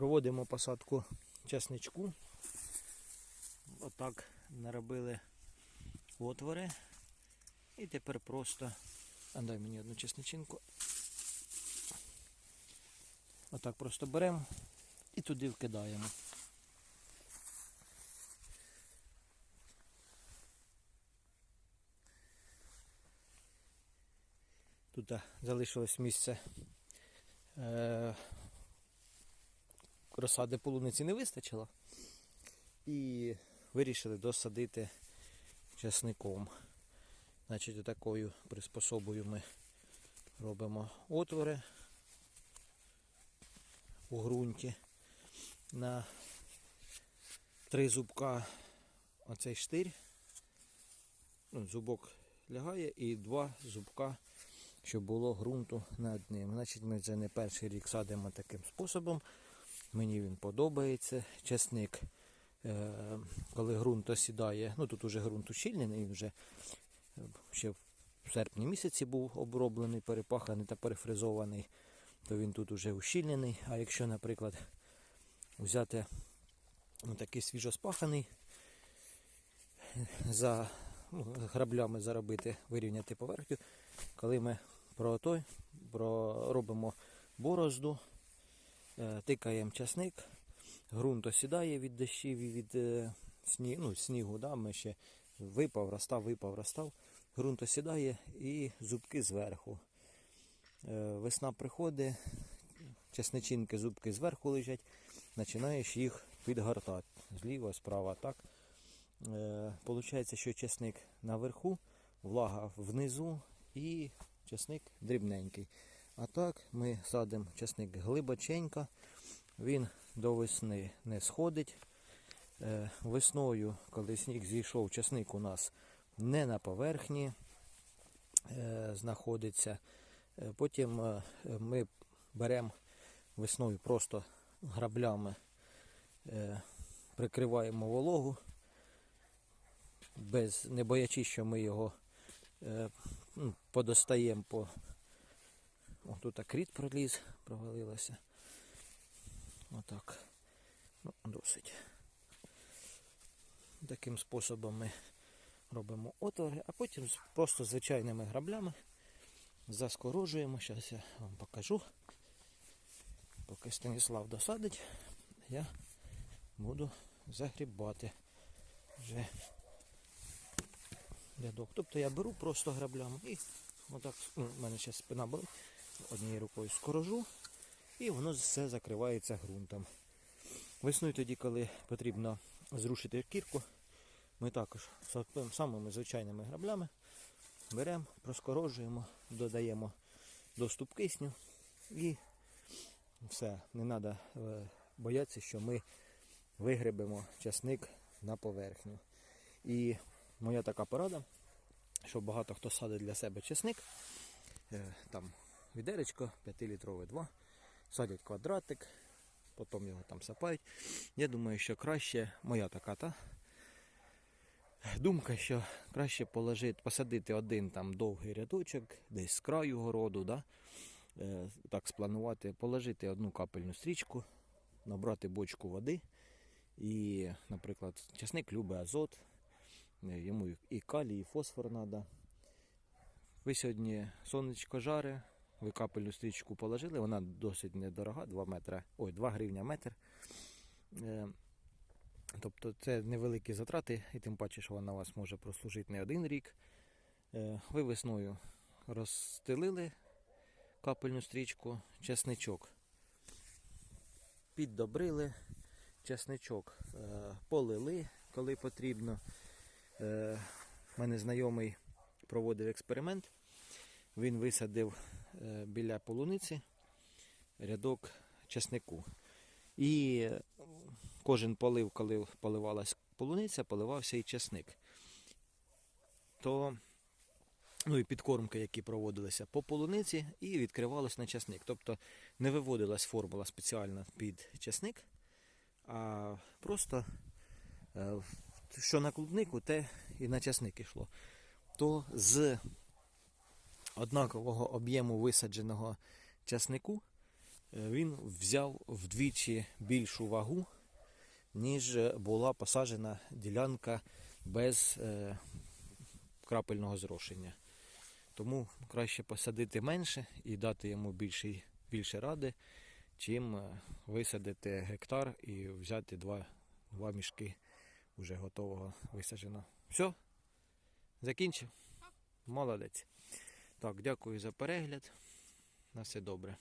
Проводимо посадку часничку. Отак наробили отвори. І тепер просто. А дай мені одну чесничинку. Отак просто беремо і туди вкидаємо. Тут залишилось місце. Розсади полуниці не вистачило. І вирішили досадити часником. Значить, такою приспособою ми робимо отвори у ґрунті на три зубка оцей штир. Ну, зубок лягає і два зубка, щоб було ґрунту над ним. Значить, ми вже не перший рік садимо таким способом. Мені він подобається. Чесник, е, коли ґрунт осідає, ну тут уже ґрунт ущільнений, він вже е, ще в серпні місяці був оброблений, перепаханий та перефризований, то він тут уже ущільнений. А якщо, наприклад, взяти ну, такий свіжоспаханий, за ну, граблями заробити, вирівняти поверхню, коли ми про той, про, робимо борозду, е, тикаємо часник, ґрунт осідає від дощів і від е, сні, ну, снігу. Да? Ми ще випав, розстав, випав, розстав. Ґрунт осідає і зубки зверху. Е, весна приходить, часничинки, зубки зверху лежать, починаєш їх підгортати. Зліва, справа, так. Е, Получається, що часник наверху, влага внизу і часник дрібненький. А так ми садимо часник глибоченько, він до весни не сходить. Е, Весною, коли сніг зійшов, часник у нас не на поверхні е, знаходиться. Е, Потім ми беремо весною просто граблями, прикриваємо вологу, без, не боячись, що ми його ну, подостаємо по. О, тут акріт проліз, провалилося. Отак. Ну, досить. Таким способом ми робимо отвори, а потім просто звичайними граблями заскорожуємо. Зараз я вам покажу. Поки Станіслав досадить, я буду загрібати вже рядок. Тобто я беру просто граблями і отак, ну, в мене зараз спина болить, однією рукою скорожу, і воно все закривається ґрунтом. Весною тоді, коли потрібно зрушити кірку, ми також самими звичайними граблями беремо, проскорожуємо, додаємо доступ кисню і все. Не треба боятися, що ми вигребемо часник на поверхню. І моя така порада, що багато хто садить для себе чесник, е, там відеречко 5-літрове 2, садять квадратик, потім його там сапають. Я думаю, що краще, моя така та думка, що краще положити, посадити один там довгий рядочок, десь з краю городу, да? е, так спланувати, положити одну капельну стрічку, набрати бочку води. І, наприклад, часник любить азот, е, йому і калій, і фосфор треба. Ви сьогодні сонечко жаре, ви капельну стрічку положили, вона досить недорога, 2 метри, ой, 2 гривня метр. Е, Тобто це невеликі затрати, і тим паче, що вона у вас може прослужити не один рік. Е, Ви весною розстелили капельну стрічку, чесничок. Піддобрили, чесничок е, полили, коли потрібно. У мене знайомий проводив експеримент. Він висадив біля полуниці рядок чеснику. І е, кожен полив, коли поливалась полуниця, поливався і чесник. То, ну і підкормки, які проводилися по полуниці, і відкривалось на часник. Тобто не виводилась формула спеціальна під часник, а просто е, що на клубнику, те і на часник йшло. То з однакового об'єму висадженого часнику е, він взяв вдвічі більшу вагу, ніж була посаджена ділянка без е, крапельного зрошення. Тому краще посадити менше і дати йому більше, більше ради, чим е, висадити гектар і взяти два, два мішки вже готового висадженого. Все? Закінчив? Молодець. Так, дякую за перегляд. На все добре.